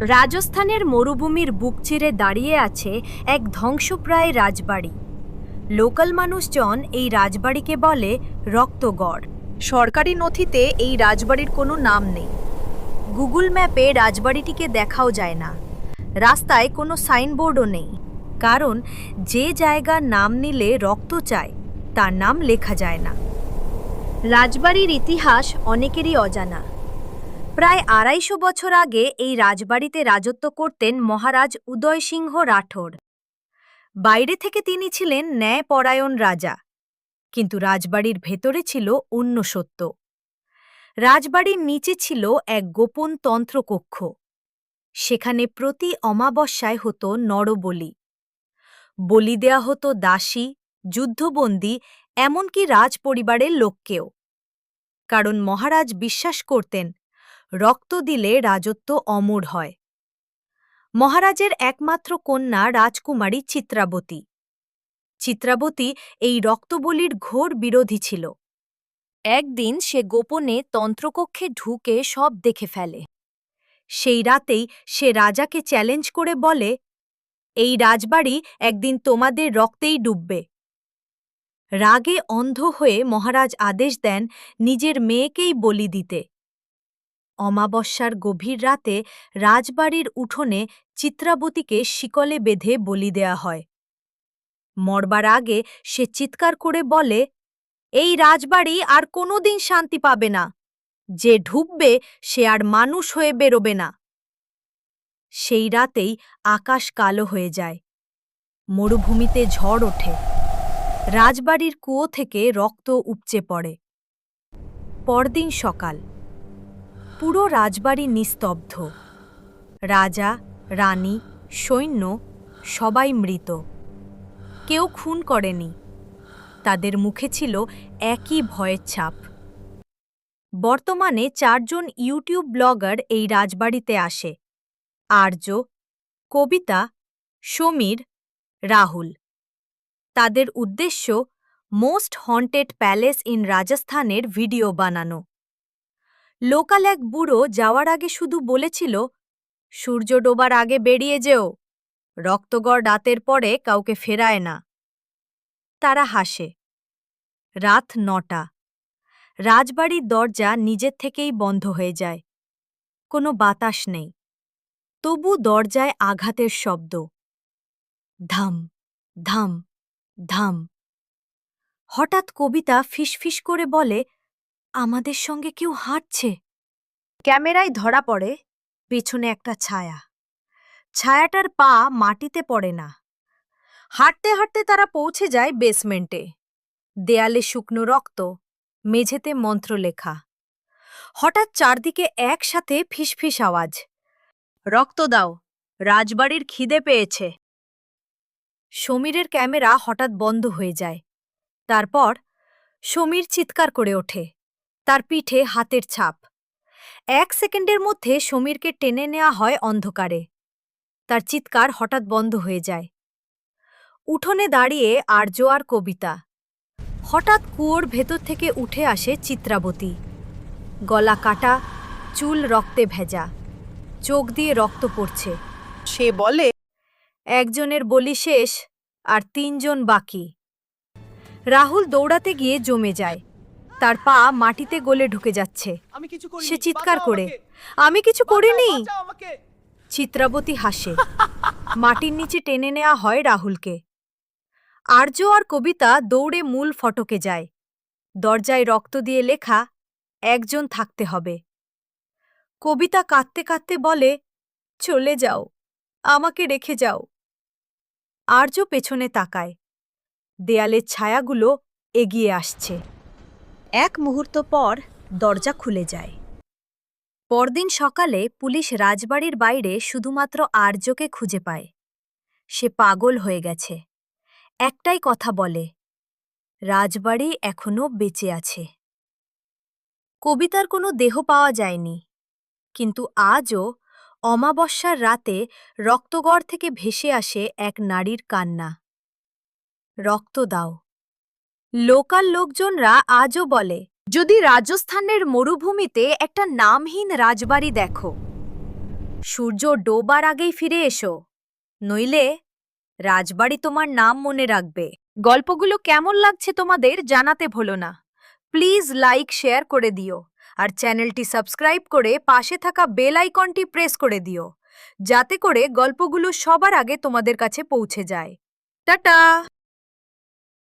রাজস্থানের মরুভূমির বুক চিরে দাঁড়িয়ে আছে এক ধ্বংসপ্রায় রাজবাড়ি। লোকাল মানুষজন এই রাজবাড়িকে বলে রক্তগড়। সরকারি নথিতে এই রাজবাড়ির কোনো নাম নেই। গুগল ম্যাপে রাজবাড়িটিকে দেখাও যায় না। রাস্তায় কোনো সাইনবোর্ডও নেই। কারণ যে জায়গার নাম নিলে রক্ত চায়, তার নাম লেখা যায় না। রাজবাড়ির ইতিহাস অনেকেরই অজানা। প্রায় আড়াইশো বছর আগে এই রাজবাড়িতে রাজত্ব করতেন মহারাজ উদয় সিংহ রাঠোর। বাইরে থেকে তিনি ছিলেন ন্যায়পরায়ণ রাজা, কিন্তু রাজবাড়ির ভেতরে ছিল অন্য সত্য। রাজবাড়ির নিচে ছিল এক গোপন তন্ত্রকক্ষ। সেখানে প্রতি অমাবস্যায় হতো নরবলি। বলি দেয়া হতো দাসী, যুদ্ধবন্দী, এমনকি রাজপরিবারের লোককেও। কারণ মহারাজ বিশ্বাস করতেন রক্ত দিলে রাজত্ব অমর হয়। মহারাজের একমাত্র কন্যা রাজকুমারী চিত্রাবতী। চিত্রাবতী এই রক্তবলির ঘোর বিরোধী ছিল। একদিন সে গোপনে তন্ত্রকক্ষে ঢুকে সব দেখে ফেলে। সেই রাতেই সে রাজাকে চ্যালেঞ্জ করে বলে, এই রাজবাড়ি একদিন তোমাদের রক্তেই ডুববে। রাগে অন্ধ হয়ে মহারাজ আদেশ দেন নিজের মেয়েকেই বলি দিতে। অমাবস্যার গভীর রাতে রাজবাড়ির উঠোনে চিত্রাবতীকে শিকলে বেঁধে বলি দেয়া হয়। মরবার আগে সে চিৎকার করে বলে, এই রাজবাড়ি আর কোনোদিন শান্তি পাবে না। যে ঢুকবে সে আর মানুষ হয়ে বেরোবে না। সেই রাতেই আকাশ কালো হয়ে যায়। মরুভূমিতে ঝড় ওঠে। রাজবাড়ির কুয়ো থেকে রক্ত উপচে পড়ে। পরদিন সকাল। পুরো রাজবাড়ি নিস্তব্ধ। রাজা, রানী, সৈন্য, সবাই মৃত। কেউ খুন করেনি। তাদের মুখে ছিল একই ভয়ের ছাপ। বর্তমানে চারজন ইউটিউব ব্লগার এই রাজবাড়িতে আসে। আর্য, কবিতা, সমীর, রাহুল। তাদের উদ্দেশ্য, মোস্ট হন্টেড প্যালেস ইন রাজস্থানের ভিডিও বানানো। লোকাল এক বুড়ো যাওয়ার আগে শুধু বলেছিল, সূর্য ডোবার আগে বেরিয়ে যেও, রক্তগড় রাতের পরে কাউকে ফেরায় না। তারা হাসে। রাত নটা। রাজবাড়ির দরজা নিজের থেকেই বন্ধ হয়ে যায়। কোনো বাতাস নেই। তবু দরজায় আঘাতের শব্দ। ধাম ধাম ধাম। হঠাৎ কবিতা ফিসফিস করে বলে আমাদের সঙ্গে কেউ হাঁটছে। ক্যামেরায় ধরা পড়ে পেছনে একটা ছায়া। ছায়াটার পা মাটিতে পড়ে না। হাঁটতে হাঁটতে তারা পৌঁছে যায় বেসমেন্টে। দেয়ালে শুকনো রক্ত, মেঝেতে মন্ত্র লেখা হঠাৎ চারদিকে একসাথে ফিসফিস আওয়াজ। রক্ত দাও, রাজবাড়ির খিদে পেয়েছে। সমীরের ক্যামেরা হঠাৎ বন্ধ হয়ে যায়। তারপর সমীর চিৎকার করে ওঠে। তার পিঠে হাতের ছাপ। এক সেকেন্ডের মধ্যে সমীরকে টেনে নেওয়া হয় অন্ধকারে। তার চিৎকার হঠাৎ বন্ধ হয়ে যায়। উঠোনে দাঁড়িয়ে আর্য আর কবিতা। হঠাৎ কুয়োর ভেতর থেকে উঠে আসে চিত্রাবতী। গলা কাটা চুল রক্তে ভেজা চোখ দিয়ে রক্ত পড়ছে। সে বলে একজনের বলি শেষ আর তিনজন বাকি। রাহুল দৌড়াতে গিয়ে জমে যায়। তার পা মাটিতে গলে ঢুকে যাচ্ছে। সে চিৎকার করে। আমি কিছু করিনি। চিত্রাবতী হাসে। মাটির নিচে টেনে নেওয়া হয় রাহুলকে। আর্য আর কবিতা দৌড়ে মূল ফটকে যায়। দরজায় রক্ত দিয়ে লেখা একজন থাকতে হবে। কবিতা কাঁদতে কাঁদতে বলে চলে যাও আমাকে রেখে যাও। আর্য পেছনে তাকায়। দেয়ালের ছায়াগুলো এগিয়ে আসছে। এক মুহূর্ত পর দরজা খুলে যায়। পরদিন সকালে পুলিশ রাজবাড়ির বাইরে শুধুমাত্র আর্যকে খুঁজে পায়। সে পাগল হয়ে গেছে। একটাই কথা বলে, রাজবাড়ি এখনও বেঁচে আছে। কবিতার কোনো দেহ পাওয়া যায়নি, কিন্তু আজও অমাবস্যার রাতে রক্তগড় থেকে ভেসে আসে এক নারীর কান্না। রক্ত দাও। লোকাল লোকজনরা আজও বলে, যদি রাজস্থানের মরুভূমিতে একটা নামহীন রাজবাড়ি দেখো, সূর্য ডোবার আগেই ফিরে এসো, নইলে রাজবাড়ি তোমার নাম মনে রাখবে। গল্পগুলো কেমন লাগছে তোমাদের জানাতে ভুলো না। প্লিজ লাইক, শেয়ার করে দিও আর চ্যানেলটি সাবস্ক্রাইব করে পাশে থাকা বেল আইকনটি প্রেস করে দিও, যাতে করে গল্পগুলো সবার আগে তোমাদের কাছে পৌঁছে যায়। টাটা!